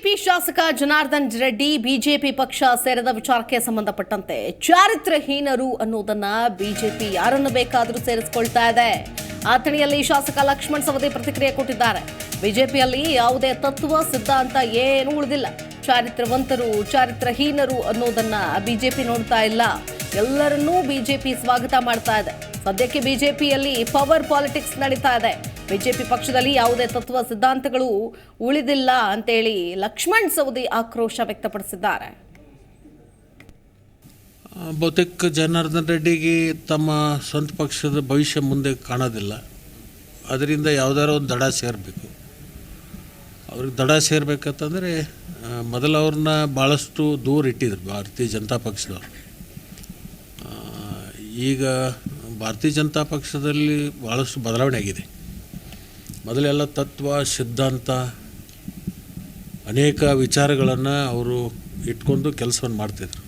BJP ಶಾಸಕ Janardhan Reddy, BJP ಪಕ್ಷ ಸೇರಿದ ವಿಚಾರಕ್ಕೆ ಸಂಬಂಧಪಟ್ಟಂತೆ ಚಾರಿತ್ರಹೀನರು ಅನ್ನೋದನ್ನ ಬಿಜೆಪಿ ಯಾರನ್ನು ಬೇಕಾದರೂ ಸೇರಿಸಿಕೊಳ್ತಾ ಇದೆ. ಆತಣಿಯಲ್ಲಿ ಶಾಸಕ ಲಕ್ಷ್ಮಣ್ ಸವದಿ ಪ್ರತಿಕ್ರಿಯೆ ಕೊಟ್ಟಿದ್ದಾರೆ. ಬಿಜೆಪಿಯಲ್ಲಿ ಯಾವುದೇ ತತ್ವ, ಸಿದ್ಧಾಂತ ಏನೂ ಉಳಿದಿಲ್ಲ. ಚಾರಿತ್ರವಂತರು ಚಾರಿತ್ರಹೀನರು ಅನ್ನೋದನ್ನ ಬಿಜೆಪಿ ನೋಡ್ತಾ ಇಲ್ಲ. ಎಲ್ಲರನ್ನೂ ಬಿಜೆಪಿ ಸ್ವಾಗತ ಮಾಡ್ತಾ ಇದೆ. ಸದ್ಯಕ್ಕೆ ಬಿಜೆಪಿಯಲ್ಲಿ ಪವರ್ ಪಾಲಿಟಿಕ್ಸ್ ನಡೀತಾ ಇದೆ. ಬಿಜೆಪಿ ಪಕ್ಷದಲ್ಲಿ ಯಾವುದೇ ತತ್ವ ಸಿದ್ಧಾಂತಗಳು ಉಳಿದಿಲ್ಲ ಅಂತೇಳಿ ಲಕ್ಷ್ಮಣ್ ಸವದಿ ಆಕ್ರೋಶ ವ್ಯಕ್ತಪಡಿಸಿದ್ದಾರೆ. ಬಹುತೇಕ ಜನಾರ್ದನ್ ರೆಡ್ಡಿಗೆ ತಮ್ಮ ಸ್ವಂತ ಪಕ್ಷದ ಭವಿಷ್ಯ ಮುಂದೆ ಕಾಣೋದಿಲ್ಲ. ಅದರಿಂದ ಯಾವುದಾದ್ರು ಒಂದು ದಡ ಸೇರಬೇಕು. ಅವ್ರಿಗೆ ದಡ ಸೇರ್ಬೇಕಂತಂದರೆ ಮೊದಲು ಅವ್ರನ್ನ ಭಾಳಷ್ಟು ದೂರ ಇಟ್ಟಿದ್ರು ಭಾರತೀಯ ಜನತಾ ಪಕ್ಷದವ್ರು. ಈಗ ಭಾರತೀಯ ಜನತಾ ಪಕ್ಷದಲ್ಲಿ ಭಾಳಷ್ಟು ಬದಲಾವಣೆ ಆಗಿದೆ. ಮೊದಲೆಲ್ಲ ತತ್ವ, ಸಿದ್ಧಾಂತ, ಅನೇಕ ವಿಚಾರಗಳನ್ನು ಅವರು ಇಟ್ಕೊಂಡು ಕೆಲಸವನ್ನು ಮಾಡ್ತಿದ್ರು.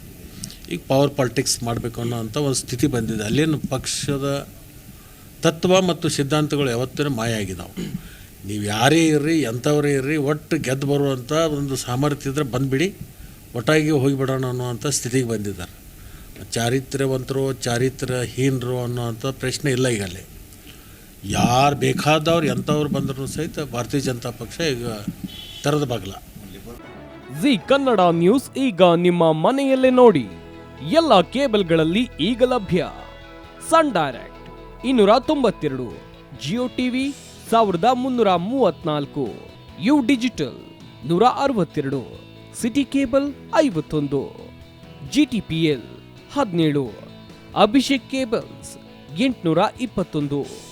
ಈಗ ಪವರ್ ಪಾಲಿಟಿಕ್ಸ್ ಮಾಡಬೇಕು ಅನ್ನೋಂಥ ಒಂದು ಸ್ಥಿತಿ ಬಂದಿದೆ. ಅಲ್ಲೇನು ಪಕ್ಷದ ತತ್ವ ಮತ್ತು ಸಿದ್ಧಾಂತಗಳು ಯಾವತ್ತೂ ಮಾಯ ಆಗಿದಾವೆ. ನೀವು ಯಾರೇ ಇರ್ರಿ, ಎಂಥವರೇ ಇರ್ರಿ, ಒಟ್ಟು ಗೆದ್ದು ಬರುವಂಥ ಒಂದು ಸಾಮರ್ಥ್ಯ ಇದ್ದರೆ ಬಂದುಬಿಡಿ, ಒಟ್ಟಾಗಿ ಹೋಗಿಬಿಡೋಣ ಅನ್ನೋವಂಥ ಸ್ಥಿತಿಗೆ ಬಂದಿದ್ದಾರೆ. ಚಾರಿತ್ರ್ಯವಂತರು, ಚಾರಿತ್ರ್ಯಹೀನರು ಅನ್ನೋವಂಥ ಪ್ರಶ್ನೆ ಇಲ್ಲ ಈಗ ಅಲ್ಲಿ ಯಾರು ಬೇಕಾದವ್ರು ಎಂಥವ್ರು ಬಂದರೂ ಸಹಿತ ಭಾರತೀಯ ಜನತಾ ಪಕ್ಷ ಈಗ ತೆರೆದ ಬಾಗಿಲ. ಜಿ ಕನ್ನಡ ನ್ಯೂಸ್ ಈಗ ನಿಮ್ಮ ಮನೆಯಲ್ಲೇ ನೋಡಿ. ಎಲ್ಲ ಕೇಬಲ್ಗಳಲ್ಲಿ ಈಗ ಲಭ್ಯ. ಸನ್ ಡೈರೆಕ್ಟ್ ಇನ್ನೂರ ತೊಂಬತ್ತೆರಡು, ಜಿಯೋ ಟಿವಿ ಸಾವಿರದ ಮುನ್ನೂರ ಮೂವತ್ನಾಲ್ಕು, ಯು ಡಿಜಿಟಲ್ ನೂರ ಅರವತ್ತೆರಡು, ಸಿಟಿ ಕೇಬಲ್ ಐವತ್ತೊಂದು ಜಿ ಟಿ ಪಿ ಎಲ್ ಹದಿನೇಳು, ಅಭಿಷೇಕ್ ಕೇಬಲ್ಸ್ ಎಂಟುನೂರ ಇಪ್ಪತ್ತೊಂದು.